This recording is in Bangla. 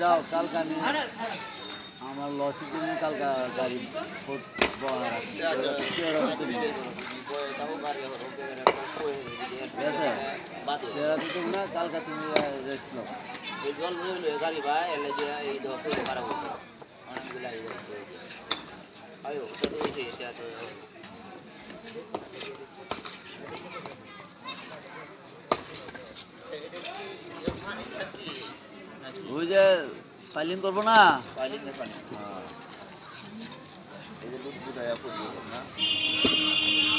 যাও কালকা নিয়ে আমার লসের জন্য কালকা গাড়ি কালকা তুমি রেস্ট নাও জল রইল গাড়ি বা এলে যে এই দশ খারাপ হতো অনেকগুলো আয়ো ওই যে সাইলিং করব না? ফাইলিং পানি। হ্যাঁ। এই যে